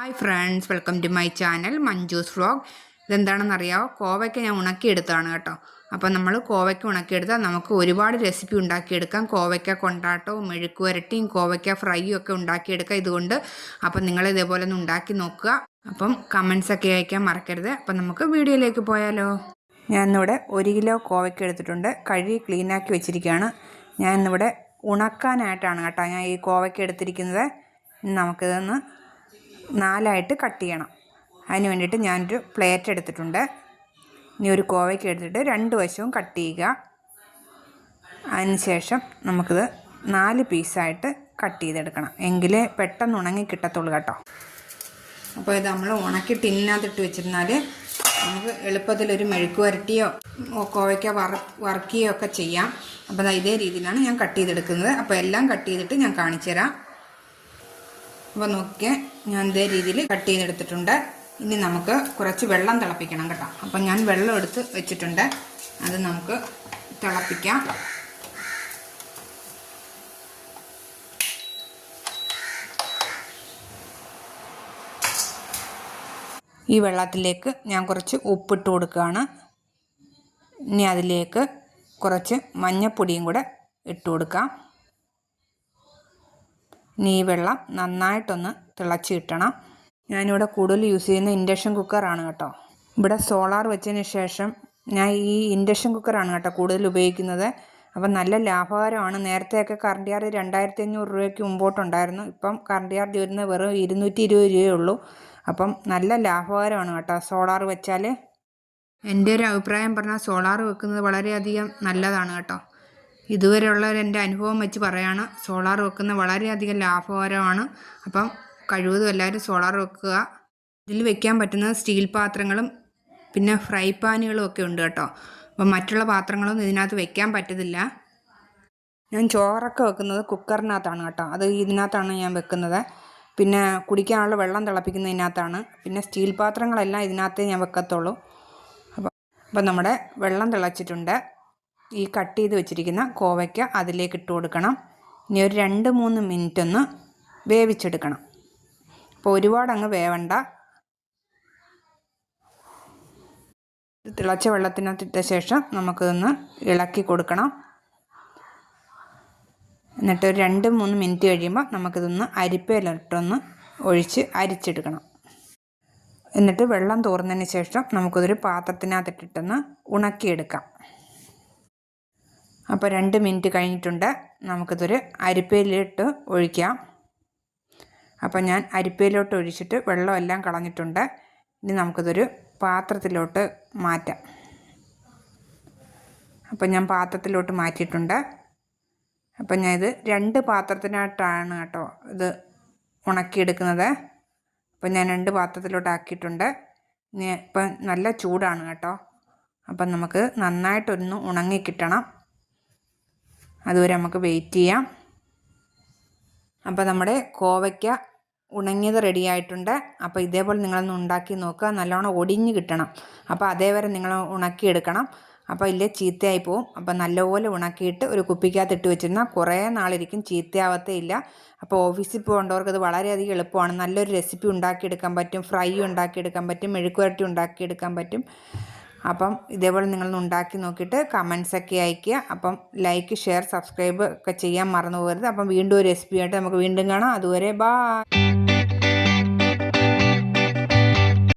Hi friends welcome to my channel Manju's vlog ഇതെന്താണെന്നറിയാമോ കോവയ്ക്ക ഞാൻ ഉണക്കിയെടുത്താണ് കേട്ടോ. അപ്പോൾ നമ്മൾ കോവയ്ക്ക ഉണക്കിയെടുത്താൽ നമുക്ക് ഒരുപാട് റെസിപ്പി ഉണ്ടാക്കിയെടുക്കാം. കോവയ്ക്ക കൊണ്ടാട്ടവും മെഴുക്ക് വരട്ടിയും കോവയ്ക്ക ഫ്രൈയും ഒക്കെ ഉണ്ടാക്കിയെടുക്കാം ഇതുകൊണ്ട്. അപ്പോൾ നിങ്ങൾ ഇതേപോലെ ഒന്ന് ഉണ്ടാക്കി നോക്കുക. അപ്പം കമൻസ് ഒക്കെ അയക്കാൻ മറക്കരുത്. അപ്പം നമുക്ക് വീഡിയോയിലേക്ക് പോയാലോ. ഞാൻ ഇന്നിവിടെ ഒരു കിലോ കോവയ്ക്ക എടുത്തിട്ടുണ്ട്. കഴുകി ക്ലീനാക്കി വെച്ചിരിക്കുകയാണ്. ഞാൻ ഇന്നിവിടെ ഉണക്കാനായിട്ടാണ് കേട്ടോ ഞാൻ ഈ കോവയ്ക്ക എടുത്തിരിക്കുന്നത്. നമുക്കിതൊന്ന് നാലായിട്ട് കട്ട് ചെയ്യണം. അതിന് വേണ്ടിയിട്ട് ഞാനൊരു പ്ലേറ്റ് എടുത്തിട്ടുണ്ട്. ഇനി ഒരു കോവയ്ക്ക് എടുത്തിട്ട് രണ്ട് വശവും കട്ട് ചെയ്യുക. അതിന് ശേഷം നമുക്കിത് നാല് പീസായിട്ട് കട്ട് ചെയ്തെടുക്കണം. എങ്കിലേ പെട്ടെന്ന് ഉണങ്ങി കിട്ടത്തുള്ളൂ കേട്ടോ. അപ്പോൾ ഇത് നമ്മൾ ഉണക്കി ടിന്നിനകത്തിട്ട് വെച്ചിരുന്നാൽ നമുക്ക് എളുപ്പത്തിലൊരു മെഴുക്ക് വരട്ടിയോ കോവയ്ക്ക വറ വറക്കുകയോ ഒക്കെ ചെയ്യാം. അപ്പോൾ ഇതേ രീതിയിലാണ് ഞാൻ കട്ട് ചെയ്തെടുക്കുന്നത്. അപ്പോൾ എല്ലാം കട്ട് ചെയ്തിട്ട് ഞാൻ കാണിച്ചു തരാം അപ്പോൾ നോക്കിയേ ഞാൻ ഇതേ രീതിയിൽ കട്ട് ചെയ്തെടുത്തിട്ടുണ്ട്. ഇനി നമുക്ക് കുറച്ച് വെള്ളം തിളപ്പിക്കണം കേട്ടോ. അപ്പം ഞാൻ വെള്ളം എടുത്ത് വെച്ചിട്ടുണ്ട്. അത് നമുക്ക് തിളപ്പിക്കാം. ഈ വെള്ളത്തിലേക്ക് ഞാൻ കുറച്ച് ഉപ്പിട്ട് കൊടുക്കുകയാണ്. ഇനി അതിലേക്ക് കുറച്ച് മഞ്ഞപ്പൊടിയും കൂടെ ഇട്ട് കൊടുക്കാം. ഇനി ഈ വെള്ളം നന്നായിട്ടൊന്ന് തിളച്ച് കിട്ടണം ഞാനിവിടെ കൂടുതൽ യൂസ് ചെയ്യുന്ന ഇൻഡക്ഷൻ കുക്കറാണ് കേട്ടോ. ഇവിടെ സോളാർ വെച്ചതിന് ശേഷം ഞാൻ ഈ ഇൻഡക്ഷൻ കുക്കറാണ് കേട്ടോ കൂടുതൽ ഉപയോഗിക്കുന്നത്. അപ്പം നല്ല ലാഭകരമാണ്. നേരത്തെയൊക്കെ കറണ്ട് ചാർജ് രണ്ടായിരത്തി അഞ്ഞൂറ് രൂപയ്ക്ക് മുമ്പോട്ടുണ്ടായിരുന്നു. ഇപ്പം കറണ്ട് ചാർജ് വരുന്നത് വെറും ഇരുന്നൂറ്റി ഇരുപത് രൂപയേ ഉള്ളൂ. അപ്പം നല്ല ലാഭകരമാണ് കേട്ടോ സോളാർ വെച്ചാൽ എന്റെ ഒരു അഭിപ്രായം പറഞ്ഞാൽ സോളാർ വെക്കുന്നത് വളരെയധികം നല്ലതാണ് കേട്ടോ. ഇതുവരെയുള്ള എന്റെ അനുഭവം വെച്ച് പറയാണ്. സോളാർ വെക്കുന്നത് വളരെയധികം ലാഭകരമാണ്. അപ്പം കഴിവതും എല്ലാവരും സോളാർ വെക്കുക. ഇതിൽ വെക്കാൻ പറ്റുന്ന സ്റ്റീൽ പാത്രങ്ങളും പിന്നെ ഫ്രൈ പാനുകളും ഒക്കെ ഉണ്ട് കേട്ടോ. അപ്പം മറ്റുള്ള പാത്രങ്ങളൊന്നും ഇതിനകത്ത് വെക്കാൻ പറ്റത്തില്ല. ഞാൻ ചോറൊക്കെ വെക്കുന്നത് കുക്കറിനകത്താണ് കേട്ടോ. അത് ഇതിനകത്താണ് ഞാൻ വെക്കുന്നത്. പിന്നെ കുടിക്കാനുള്ള വെള്ളം തിളപ്പിക്കുന്നതിനകത്താണ്. പിന്നെ സ്റ്റീൽ പാത്രങ്ങളെല്ലാം ഇതിനകത്തേ ഞാൻ വെക്കത്തുള്ളൂ. അപ്പം അപ്പം നമ്മുടെ വെള്ളം തിളച്ചിട്ടുണ്ട്. ഈ കട്ട് ചെയ്ത് വെച്ചിരിക്കുന്ന കോവയ്ക്ക അതിലേക്ക് ഇട്ട് കൊടുക്കണം. ഇനി ഒരു രണ്ട് മൂന്ന് മിനിറ്റ് ഒന്ന് വേവിച്ചെടുക്കണം. അപ്പോൾ ഒരുപാട് അങ്ങ് വേവണ്ട. തിളച്ച വെള്ളത്തിനകത്തിട്ട ശേഷം നമുക്കിതൊന്ന് ഇളക്കി കൊടുക്കണം. എന്നിട്ട് ഒരു രണ്ട് മൂന്ന് മിനിറ്റ് കഴിയുമ്പോൾ നമുക്കിതൊന്ന് അരിപ്പയിലിട്ടൊന്ന് ഒഴിച്ച് അരിച്ചെടുക്കണം. എന്നിട്ട് വെള്ളം തോർന്നതിന് ശേഷം നമുക്കിതൊരു പാത്രത്തിനകത്തിട്ടിട്ടൊന്ന് ഉണക്കിയെടുക്കാം. അപ്പോൾ രണ്ട് മിനിറ്റ് കഴിഞ്ഞിട്ടുണ്ട്. നമുക്കിതൊരു അരിപ്പയിലിട്ട് ഒഴിക്കാം. അപ്പോൾ ഞാൻ അരിപ്പയിലോട്ട് ഒഴിച്ചിട്ട് വെള്ളമെല്ലാം കളഞ്ഞിട്ടുണ്ട്. ഇനി നമുക്കിതൊരു പാത്രത്തിലോട്ട് മാറ്റാം. അപ്പോൾ ഞാൻ പാത്രത്തിലോട്ട് മാറ്റിയിട്ടുണ്ട്. അപ്പം ഞാൻ ഇത് രണ്ട് പാത്രത്തിനായിട്ടാണ് കേട്ടോ ഇത് ഉണക്കിയെടുക്കുന്നത്. അപ്പം ഞാൻ രണ്ട് പാത്രത്തിലോട്ട് ആക്കിയിട്ടുണ്ട് ഇപ്പം നല്ല ചൂടാണ് കേട്ടോ. അപ്പം നമുക്ക് നന്നായിട്ടൊന്ന് ഉണങ്ങി കിട്ടണം. അതുവരെ നമുക്ക് വെയിറ്റ് ചെയ്യാം. അപ്പോൾ നമ്മുടെ കോവയ്ക്ക ഉണങ്ങിയത് റെഡി ആയിട്ടുണ്ട്. അപ്പോൾ ഇതേപോലെ നിങ്ങളൊന്ന് ഉണ്ടാക്കി നോക്കുക. നല്ലോണം ഒടിഞ്ഞു കിട്ടണം. അപ്പോൾ അതേവരെ നിങ്ങൾ ഉണക്കിയെടുക്കണം. അപ്പോൾ ഇല്ലേ ചീത്തയായി പോവും. അപ്പോൾ നല്ലപോലെ ഉണക്കിയിട്ട് ഒരു കുപ്പിക്കകത്ത് ഇട്ട് വെച്ചിരുന്നാൽ കുറേ നാളിരിക്കും. ചീത്തയാവത്തേ ഇല്ല. അപ്പോൾ ഓഫീസിൽ പോകേണ്ടവർക്ക് ഇത് വളരെയധികം എളുപ്പമാണ്. നല്ലൊരു റെസിപ്പി ഉണ്ടാക്കിയെടുക്കാൻ പറ്റും. ഫ്രൈ ഉണ്ടാക്കിയെടുക്കാൻ പറ്റും. മെഴുക്കുവരട്ടി ഉണ്ടാക്കിയെടുക്കാൻ പറ്റും. അപ്പം ഇതേപോലെ നിങ്ങളൊന്ന് ഉണ്ടാക്കി നോക്കിയിട്ട് കമൻസൊക്കെ അയയ്ക്കുക. അപ്പം ലൈക്ക് ഷെയർ സബ്സ്ക്രൈബ് ഒക്കെ ചെയ്യാൻ മറന്നു പോകരുത്. അപ്പം വീണ്ടും ഒരു റെസിപ്പിയായിട്ട് നമുക്ക് വീണ്ടും കാണാം. അതുവരെ ബാ